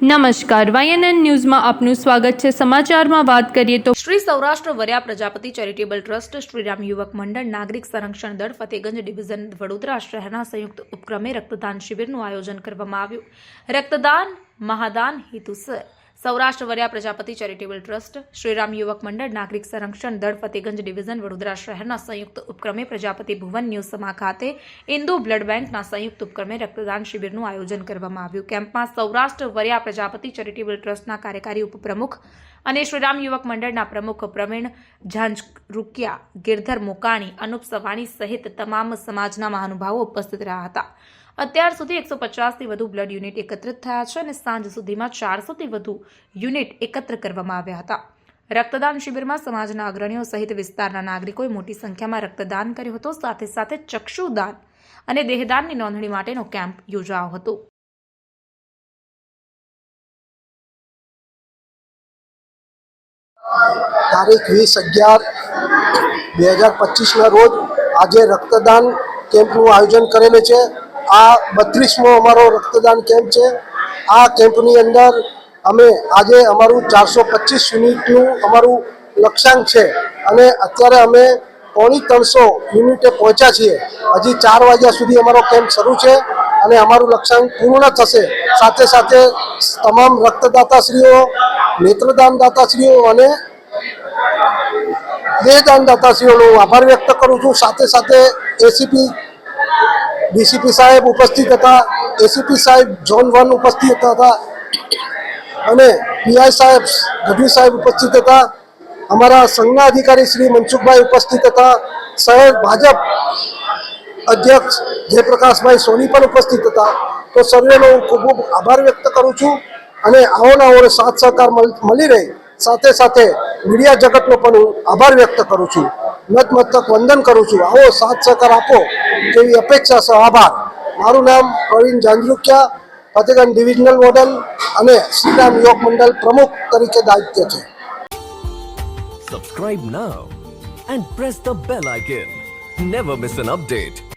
નમસ્કાર, વાયએનએન ન્યૂઝમાં આપનું સ્વાગત છે. સમાચારમાં વાત કરીએ તો શ્રી સૌરાષ્ટ્ર વર્યા પ્રજાપતિ ચેરિટેબલ ટ્રસ્ટ શ્રીરામ યુવક મંડળ, નાગરિક સંરક્ષણ દળ, ફતેગંજ ડિવિઝન વડોદરા શહેરના સંયુક્ત ઉપક્રમે રક્તદાન શિબિરનું આયોજન કરવામાં આવ્યું. રક્તદાન મહાદાન હેતુસર સૌરાષ્ટ્ર વર્યા પ્રજાપતિ ચેરિટેબલ ટ્રસ્ટ, શ્રીરામ યુવક મંડળ, નાગરિક સંરક્ષણ દળ, ફતેગંજ ડિવિઝન, વડોદરા શહેરના સંયુક્ત ઉપક્રમે પ્રજાપતિ ભુવન ન્યૂઝ સમા ખાતે ઇન્દુ બ્લડ બેંકના સંયુક્ત ઉપક્રમે રક્તદાન શિબિરનું આયોજન કરવામાં આવ્યું. કેમ્પમાં સૌરાષ્ટ્ર વર્યા પ્રજાપતિ ચેરિટેબલ ટ્રસ્ટના કાર્યકારી ઉપપ્રમુખ અને શ્રીરામ યુવક મંડળના પ્રમુખ પ્રવીણ ઝાંઝરૂકિયા, ગિરધર મોકાણી, અનુપ સવાણી સહિત તમામ સમાજના મહાનુભાવો ઉપસ્થિત રહ્યા હતા. અત્યાર સુધી એકસો પચાસથી વધુ બ્લડ યુનિટ એકત્રિત થયા છે અને સાંજ સુધીમાં ચારસોથી વધુ યુનિટ એકત્ર કરવામાં આવ્યા હતા. રક્તદાન શિબિરમાં સમાજના અગ્રણીઓ સહિત વિસ્તારના નાગરિકોએ મોટી સંખ્યામાં રક્તદાન કર્યું હતું. સાથે સાથે ચક્ષુદાન અને દેહદાનની નોંધણી માટેનો કેમ્પ યોજાયો હતો. તારીખ વીસ અગિયાર બે હજાર પચીસના રોજ આજે રક્તદાન કેમ્પનું આયોજન કરેલું છે. આ બત્રીસમો અમારો રક્તદાન કેમ્પ છે. આ કેમ્પની અંદર અમે આજે અમારું ચારસો પચીસ યુનિટનું અમારું લક્ષ્યાંક છે અને અત્યારે અમે પોણી ત્રણસો યુનિટે પહોંચ્યા છીએ. હજી ચાર વાગ્યા સુધી અમારો કેમ્પ શરૂ છે અને અમારું લક્ષ્યાંક પૂર્ણ થશે. સાથે સાથે તમામ રક્તદાતાશ્રીઓ નેત્રદાન દાતાશ્રીઓ અને દેહદાન દાતાશ્રીઓનો આભાર વ્યક્ત કરું છું. સાથે સાથે એસીપી ડીસીપી સાહેબ ઉપસ્થિત હતા. એસીપી સાહેબ ઝોન વન ઉપસ્થિત હતા. અને પીઆઈ સાહેબ ગઢવી સાહેબ ઉપસ્થિત હતા. અમારા સંઘના અધિકારી શ્રી મનસુખભાઈ ઉપસ્થિત હતા. શહેર ભાજપ અધ્યક્ષ જયપ્રકાશભાઈ સોની પણ ઉપસ્થિત હતા. તો સર્વેનો હું ખૂબ ખૂબ આભાર વ્યક્ત કરું છું. અને આવો ને આવો સાથ સહકાર મળી રહે. સાથે સાથે મીડિયા જગતનો પણ હું આભાર વ્યક્ત કરું છું. નતમસ્તક વંદન કરું છું. આવો સાથ સહકાર આપો તેવી અપેક્ષા સહ આભાર. મારું નામ પ્રવીણ જાંજરૂકિયા ફતેગંજ ડિવિઝનલ મોડલ અને શ્રીરામ યોગ મંડળ પ્રમુખ તરીકે દાયિત્વ છે. Subscribe now and press the bell icon never miss an update.